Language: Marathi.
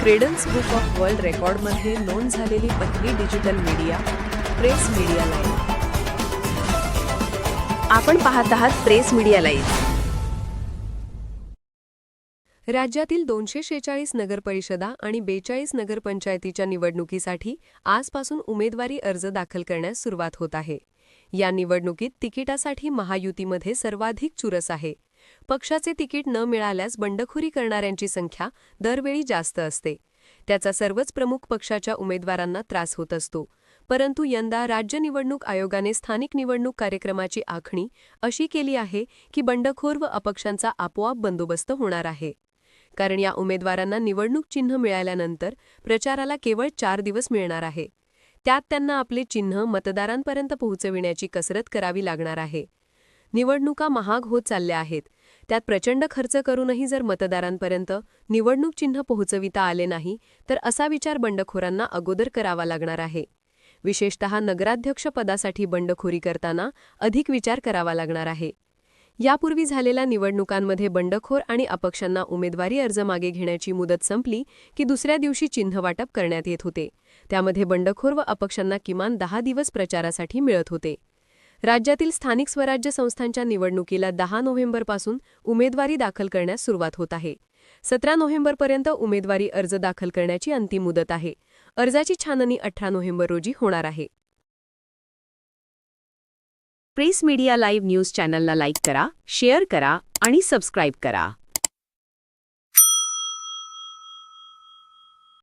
क्रेडन्स बुक ऑफ वर्ल्ड रेकॉर्डमध्ये नोंद झालेली पहिली digital media press media live आपण पाहत आहात प्रेस मीडिया लाईव्ह राज्यातील दोनशे शेचाळीस नगरपरिषदा आणि बेचाळीस नगरपंचायतीच्या निवडणुकीसाठी आजपासून उमेदवारी अर्ज दाखल करण्यास सुरुवात होत आहे. या निवडणुकीत तिकिटासाठी महायुतीमध्ये सर्वाधिक चुरस आहे. पक्षाचे तिकीट न मिळाल्यास बंडखोरी करणाऱ्यांची संख्या दरवेळी जास्त असते. त्याचा सर्वच प्रमुख पक्षाच्या उमेदवारांना त्रास होत असतो. परंतु यंदा राज्य निवडणूक आयोगाने स्थानिक निवडणूक कार्यक्रमाची आखणी अशी केली आहे की बंडखोर व अपक्षांचा आपोआप बंदोबस्त होणार आहे. कारण या उमेदवारांना निवडणूक चिन्ह मिळाल्यानंतर प्रचाराला केवळ चार दिवस मिळणार आहे. त्यात त्यांना आपले चिन्ह मतदारांपर्यंत पोहोचविण्याची कसरत करावी लागणार आहे. निवडणुका महाग होत चालल्या आहेत. त्यात प्रचंड खर्च करूनही जर मतदारांपर्यंत निवडणूक चिन्ह पोहोचविता आले नाही तर असा विचार बंडखोरांना अगोदर करावा लागणार आहे. विशेषतः नगराध्यक्ष पदासाठी बंडखोरी करताना अधिक विचार करावा लागणार आहे. यापूर्वी झालेल्या निवडणुकांमध्ये बंडखोर आणि अपक्षांना उमेदवारी अर्ज मागे घेण्याची मुदत संपली की दुसऱ्या दिवशी चिन्ह वाटप करण्यात येत होते. त्यामध्ये बंडखोर व अपक्षांना किमान दहा दिवस प्रचारासाठी मिळत होते. राज्यातील स्थानिक स्वराज्य संस्थांच्या निवडणुकीला दहा नोव्हेंबरपासून उमेदवारी दाखल करण्यास सुरुवात होत आहे. सतरा नोव्हेंबरपर्यंत उमेदवारी अर्ज दाखल करण्याची अंतिम मुदत आहे. अर्जाची छाननी अठरा नोव्हेंबर रोजी होणार आहे. प्रेस मीडिया लाईव्ह न्यूज चॅनलला लाईक करा शेअर करा आणि सबस्क्राईब करा.